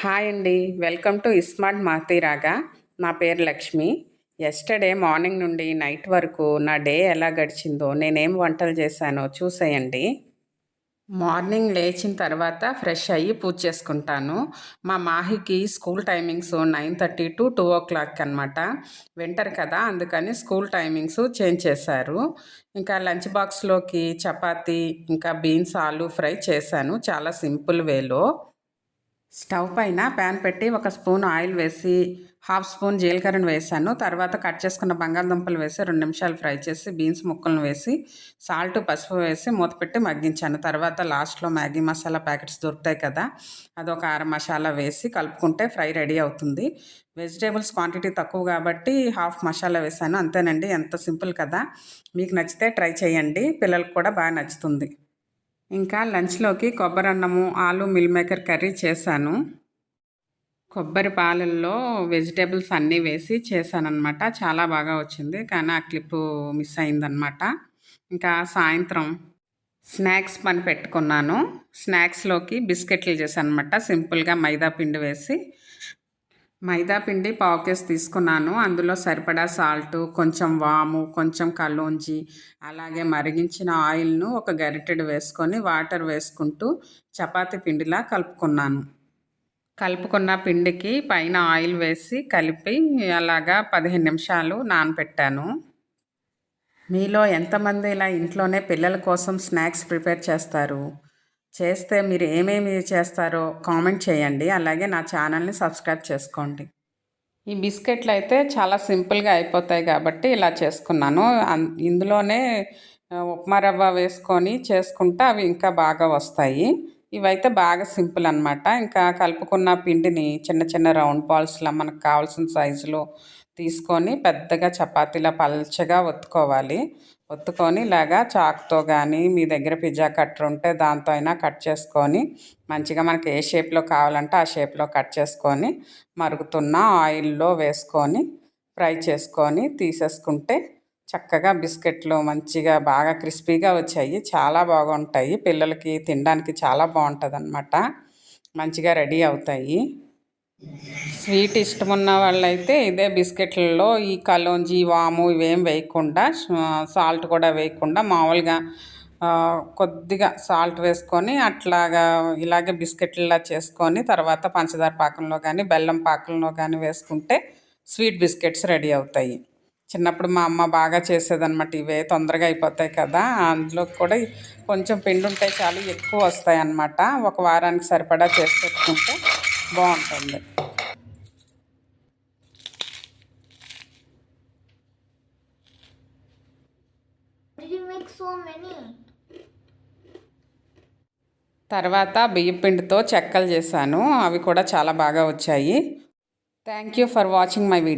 Hi అండి. Welcome to iSmart మాతీరాగా నా పేరు లక్ష్మి. ఎస్టర్డే మార్నింగ్ నుండి నైట్ వరకు నా డే ఎలా గడిచిందో నేనేం వంటలు చేశానో చూసేయండి. మార్నింగ్ లేచిన తర్వాత ఫ్రెష్ అయ్యి పూజ చేసుకుంటాను. మా మాహికి school timings nine thirty to two o'clock అనమాట వింటర్ కదా అందుకని స్కూల్ టైమింగ్స్ చేంజ్ చేశారు. ఇంకా లంచ్ బాక్స్లోకి చపాతీ ఇంకా బీన్స్ ఆలు ఫ్రై చేశాను. చాలా సింపుల్ వేలో. స్టవ్ పైన ప్యాన్ పెట్టి ఒక స్పూన్ ఆయిల్ వేసి హాఫ్ స్పూన్ జీలకర్రను వేసాను. తర్వాత కట్ చేసుకున్న బంగాళదుంపలు వేసి రెండు నిమిషాలు ఫ్రై చేసి బీన్స్ ముక్కలను వేసి సాల్ట్ పసుపు వేసి మూత పెట్టి మగ్గించాను. తర్వాత లాస్ట్లో మ్యాగీ మసాలా ప్యాకెట్స్ దొరుకుతాయి కదా అదొక అర మసాలా వేసి కలుపుకుంటే ఫ్రై రెడీ అవుతుంది. వెజిటేబుల్స్ క్వాంటిటీ తక్కువ కాబట్టి హాఫ్ మసాలా వేసాను. అంతేనండి ఎంత సింపుల్ కదా. మీకు నచ్చితే ట్రై చేయండి. పిల్లలకు కూడా బాగా నచ్చుతుంది. ఇంకా లంచ్లోకి కొబ్బరి అన్నము ఆలు మిల్ మేకర్ కర్రీ చేశాను. కొబ్బరి పాలల్లో వెజిటేబుల్స్ అన్నీ వేసి చేశానమాట చాలా బాగా వచ్చింది కానీ ఆ క్లిప్పు మిస్ అయిందనమాట ఇంకా సాయంత్రం స్నాక్స్ పని పెట్టుకున్నాను. స్నాక్స్లోకి బిస్కెట్లు చేశాను అనమాట సింపుల్గా మైదా పిండి వేసి మైదా పిండి పావు కేసు తీసుకున్నాను. అందులో సరిపడా సాల్ట్ కొంచెం వాము కొంచెం కల్లోంజి అలాగే మరిగించిన ఆయిల్ను ఒక గరిటెడు వేసుకొని వాటర్ వేసుకుంటూ చపాతీ పిండిలా కలుపుకున్నాను. కలుపుకున్న పిండికి పైన ఆయిల్ వేసి కలిపి అలాగా పదిహేను నిమిషాలు నానపెట్టాను. మీలో ఎంతమంది ఇలా ఇంట్లోనే పిల్లల కోసం స్నాక్స్ ప్రిపేర్ చేస్తారు? చేస్తే మీరు ఏమేమి చేస్తారో కామెంట్ చేయండి. అలాగే నా ఛానల్ని సబ్స్క్రైబ్ చేసుకోండి. ఈ బిస్కెట్లు అయితే చాలా సింపుల్గా అయిపోతాయి కాబట్టి ఇలా చేసుకున్నాను. ఇందులోనే ఉప్మా రవ్వ వేసుకొని చేసుకుంటే అవి ఇంకా బాగా వస్తాయి. ఇవైతే బాగా సింపుల్ అనమాట ఇంకా కలుపుకున్న పిండిని చిన్న చిన్న రౌండ్ బాల్స్లా మనకు కావాల్సిన సైజులో తీసుకొని పెద్దగా చపాతీలా పల్చగా ఒత్తుకోవాలి. ఒత్తుకొని ఇలాగా చాక్తో కానీ మీ దగ్గర పిజ్జా కట్టర్ ఉంటే దాంతో అయినా కట్ చేసుకొని మంచిగా మనకి ఏ షేప్లో కావాలంటే ఆ షేప్లో కట్ చేసుకొని మరుగుతున్న ఆయిల్లో వేసుకొని ఫ్రై చేసుకొని తీసేసుకుంటే చక్కగా బిస్కెట్లు మంచిగా బాగా క్రిస్పీగా వచ్చాయి. చాలా బాగుంటాయి. పిల్లలకి తినడానికి చాలా బాగుంటుంది మంచిగా రెడీ అవుతాయి. స్వీట్ ఇష్టం ఉన్న వాళ్ళైతే ఇదే బిస్కెట్లలో ఈ కలోంజి వాము ఇవేం వేయకుండా సాల్ట్ కూడా వేయకుండా మామూలుగా కొద్దిగా సాల్ట్ వేసుకొని అట్లాగా ఇలాగే బిస్కెట్లా చేసుకొని తర్వాత పంచదార పాకంలో కానీ బెల్లం పాకంలో కానీ వేసుకుంటే స్వీట్ బిస్కెట్స్ రెడీ అవుతాయి. చిన్నప్పుడు మా అమ్మ బాగా చేసేదన్నమాట ఇవే తొందరగా అయిపోతాయి కదా అందులో కూడా కొంచెం పిండి ఉంటే చాలు ఎక్కువ వస్తాయి అన్నమాట ఒక వారానికి సరిపడా చేసి పెట్టుకుంటే బాగుంటుంది. తర్వాత బియ్యం పిండితో చెక్కలు చేశాను. అవి కూడా చాలా బాగా వచ్చాయి. Thank you for watching my video